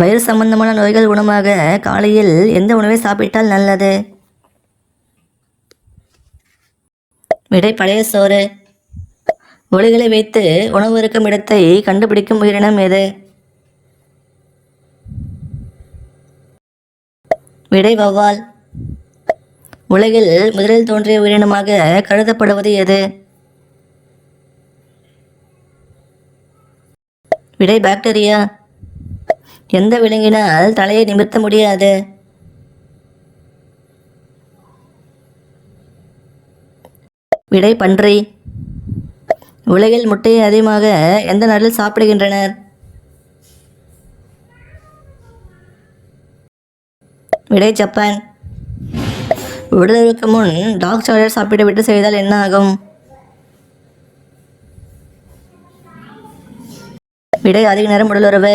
வயிறு சம்பந்தமான நோய்கள் குணமாக காலையில் எந்த உணவை சாப்பிட்டால் நல்லது? விடை பழைய சோறு. ஒளிகளை வைத்து உணவு இருக்கும் இடத்தை கண்டுபிடிக்கும் உயிரினம் எது? விடை வௌவால். உலகில் முதலில் தோன்றிய உயிரினமாக கருதப்படுவது எது? விடை பாக்டீரியா. எந்த விலங்கினால் தலையை நிமிர்த்த முடியாது? விடை பன்றி. உலகில் முட்டையை அதிகமாக எந்த நாட்டில் சாப்பிடுகின்றனர்? விடை ஜப்பான். விடுதலுக்கு முன் டாக் சாக்லேட் சாப்பிட்டு விட்டு செய்தால் என்ன ஆகும்? விடை அதிக நேரம் உடலுறவு.